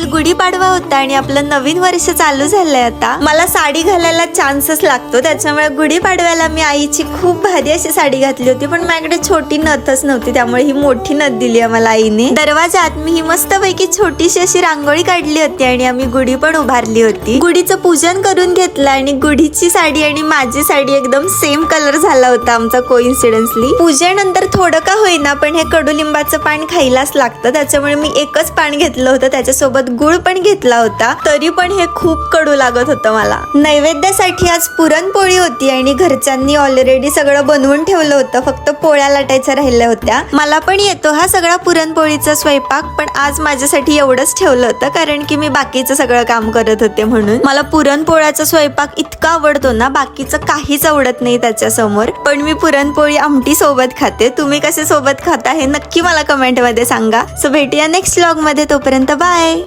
काल गुढीपाडवा होता आणि आपलं नवीन वर्ष चालू झालंय आता. मला साडी घालायला चान्सच लागतो त्याच्यामुळे गुढीपाडव्याला मी आईची खूप भारी अशी साडी घातली होती पण माझ्याकडे छोटी नथच नव्हती त्यामुळे ही मोठी नथ दिली आहे मला आईने. दरवाजात मी ही मस्तपैकी छोटीशी अशी रांगोळी काढली होती आणि आम्ही गुढी पण उभारली होती. गुढीचं पूजन करून घेतलं आणि गुढीची साडी आणि माझी साडी एकदम सेम कलर झाला होता आमचा कोइन्सिडन्सली पूजेनंतर थोडं का होईना पण हे कडुलिंबाचं पान खायलाच लागतं त्याच्यामुळे मी एकच पान घेतलं होतं त्याच्यासोबत गुळ पण घेतला होता तरी पण हे खूप कडू लागत होतं मला. नैवेद्यासाठी आज पुरणपोळी होती आणि घरच्यांनी ऑलरेडी सगळं बनवून ठेवलं होतं फक्त पोळ्या लाटायच्या राहिल्या होत्या. मला पण येतो हा सगळा पुरणपोळीचा स्वयंपाक पण आज माझ्यासाठी एवढंच ठेवलं होतं कारण की मी बाकीचं सगळं काम करत होते म्हणून. मला पुरणपोळ्याचा स्वयंपाक इतका आवडतो ना बाकीचं काहीच आवडत नाही त्याच्यासमोर. पण मी पुरणपोळी आमटी सोबत खाते. तुम्ही कसे सोबत खाता हे नक्की मला कमेंटमध्ये सांगा. सो भेटूया नेक्स्ट व्लॉगमध्ये. तोपर्यंत बाय